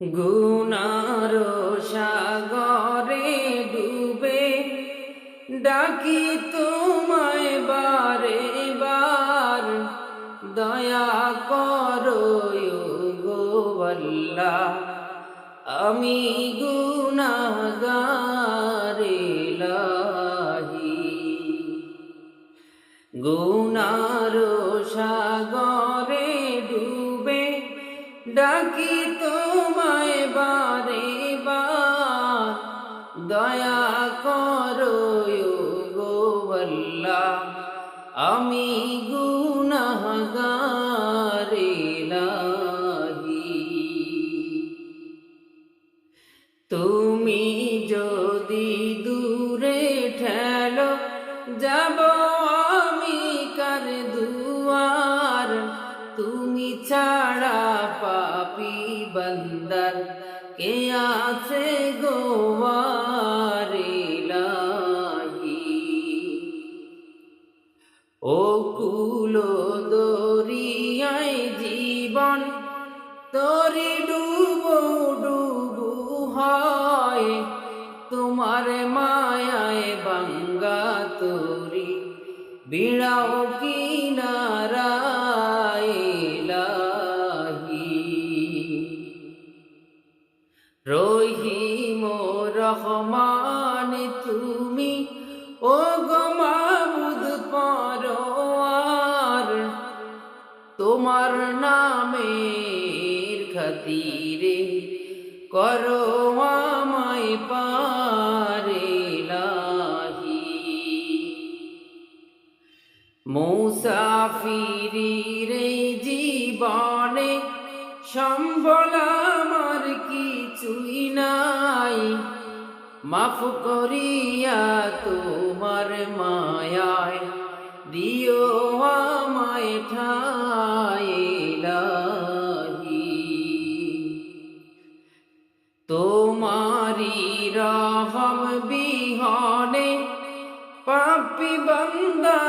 গুনার সাগরে ডুবে ডাকি তোমায় বারে বার। দয়া করো গোবল্লা আমি গুনাগারে লাহি গুনার ডাকি তোমায় বারে বার। দয়া করো গোবল্লা আমি লাহি তুমি যদি দূরে ঠেলো যাব ছাড়া পাপি বন্দর কে আছে গোয়ারে লাহি ও কুলো দরিয়ায় জীবন, তরি ডুবো ডুবু হয়। তোমার মায়ায় বাঙ্গা তরি, বিড়াও কিনারায় ও গো মাবুদ তোমার নামের খাতিরে করো আমায় পারে লাহি মুসাফিরির জীবনে সম্বল আমার কিছুই নাই মাফ করিয়া তোমার মায়ায়, দিও আমায় ঠাই লাহি তোমারি রহম বিহনে পাপি বন্দা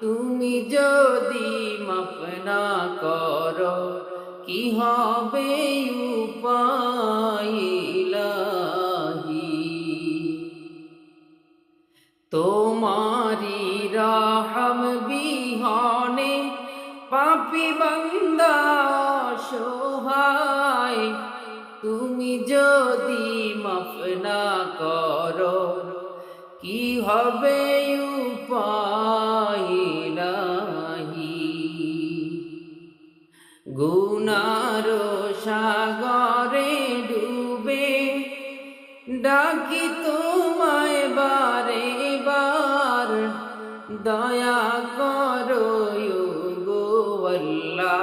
তুমি যদি মাফ না করো, কি হবে তোমারি রহম বিহনে পাপি বন্দা সহায় তুমি যদি মাফ না করো, কি হবে উপায় নাহি? গুনার সাগরে ডুবে ডাকি তোমায় দয়া করো গোবল্লা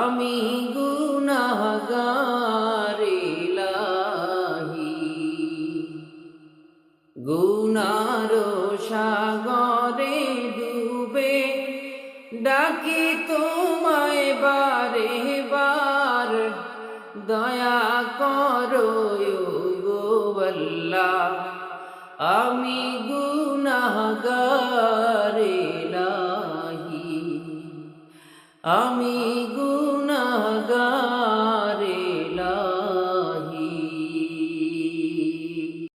আমি গুনাহগারে লাহি গুনার সাগরে ডুবে ডাকি তোমায় বারে বার। দয়া করো আমি আমি গু